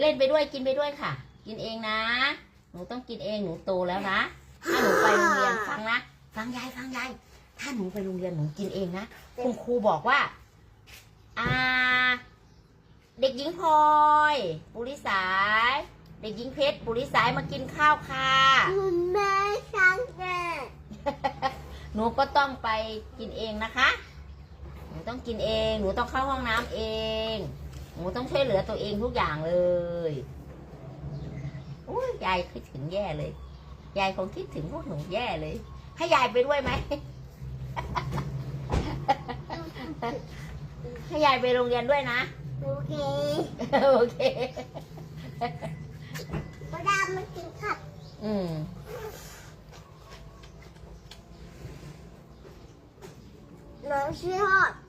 เล่นไปด้วยกินไปด้วยค่ะ กินเองนะ หนูต้องกินเองหนูโตแล้วนะ ถ้าหนูไปโรงเรียนฟังนะฟังยายฟังยายถ้าหนูไปโรงเรียนหนูกินเองนะคุณครูบอกว่า อ่า เด็กหญิงพลอยปุริสาย เด็กหญิงเพชรปุริสายมากินข้าวค่ะคุณแม่ช่างแม่หนูก็ต้องไปกินเองนะคะ หนูต้องกินเอง หนูต้องเข้าห้องน้ำเอง หนูต้องช่วยเหลือตัวเองทุกอย่างเลยอุ้ยยายคิดถึงแย่เลย ยายคงคิดถึงพวกหนูแย่เลย ให้ยายไปด้วยไหม ให้ยายไปโรงเรียนด้วยนะ โอเคโอเคก็ดามากินขับ อืมน้องชื่อฮอดดี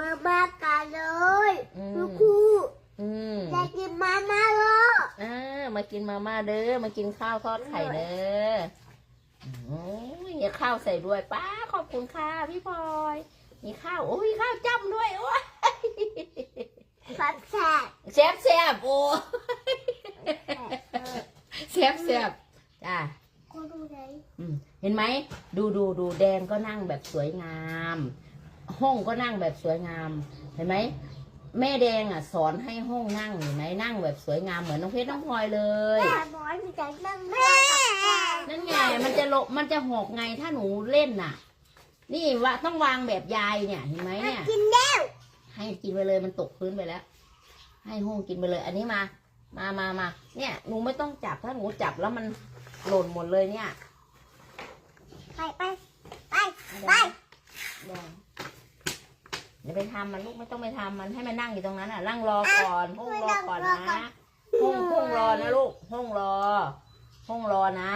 มากมากๆกันเลยอืมลูกครูอืมอยากกินมาม่าเลยเออมากินมาม่าเด้อ มากินข้าวทอดไข่เด้อโอ้ยมีข้าวใส่ด้วยป้าขอบคุณค่ะพี่พลอย มีข้าวโอ้ยมีข้าวจ้ำด้วยโอ้ยฟัดแสบแซ่บแซ่บโอ้เออแซ่บแซ่บจ้าคนดูไหนอืมเห็นไหม ดูดูดูแดงก็นั่งแบบสวยงาม ห้องก็นั่งแบบสวยงามเห็นไหมแม่แดงอะสอนให้ห้องนั่งเห็นไหมนั่งแบบสวยงามเหมือนน้องเพชรน้องพลอยเลย แม่บอยมีใจนั่งแม่นั่นไงมันจะลมันจะหกไงถ้าหนูเล่นน่ะ นี่ว่าต้องวางแบบยายเนี่ยเห็นไหมเนี่ย กินแล้วให้กินไปเลยมันตกพื้นไปแล้ว ให้ห้องกินไปเลย อันนี้มา มามามาเนี่ยหนูไม่ต้องจับถ้าหนูจับแล้วมันหล่นหมดเลยเนี่ยไปไปไปไป แดง อย่าไปทำมันลูกไม่ต้องไปทำมันให้มันนั่งอยู่ตรงนั้นอะนั่งรอก่อนห้องรอก่อนนะห้องห้องรอนะลูกห้องรอห้องรอนะ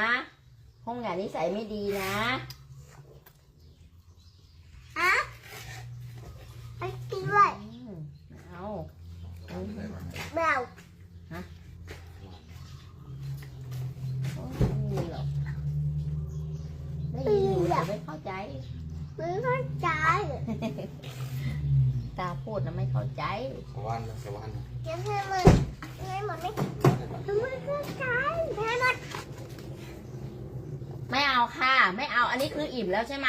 ห้องอย่านิสัยไม่ดีนะอะไปกินด้วยอืมเอาอืมแมวโอ้ยไม่มีหรอกได้ยินอยู่แต่ไม่เข้าใจไม่เข้าใจ ตาพูดนะไม่เข้าใจสวรรค์สวรรค์ยังให้มันให้มันไม่ไม่เข้าใจให้มันไม่เอาค่ะ ไม่เอาอันนี้คืออิ่มแล้วใช่ไหม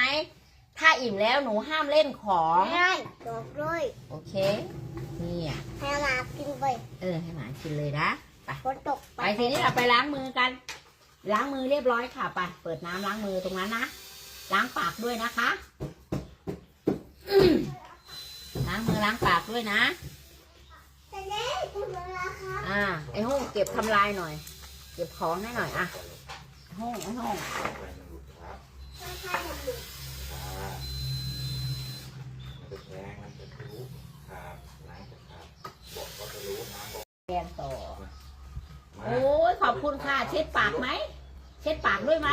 ถ้าอิ่มแล้วหนูห้ามเล่นของง่ายบอกเลยโอเคนี่อะให้มากินไปเออให้หมากินเลยนะฝนตกไปทีนี้เราไปล้างมือกัน ล้างมือเรียบร้อยค่ะไปเปิดน้ำล้างมือตรงนั้นนะล้างปากด้วยนะคะอื มล้างมือล้างปากด้วยนะแต่เล่นคุณราคาอ่า ไอ้ห้องเก็บทำลายหน่อย เก็บของให้หน่อยอะห้องไอ้ห้องราคาหนึ่งมันจะแข็งมันจะรู้ครับล้างจะครับบอกก็จะรู้น้ำบอกแกงต่อมาโอ้ยขอบคุณค่ะ เช็ดปากไหม เช็ดปากด้วยไหม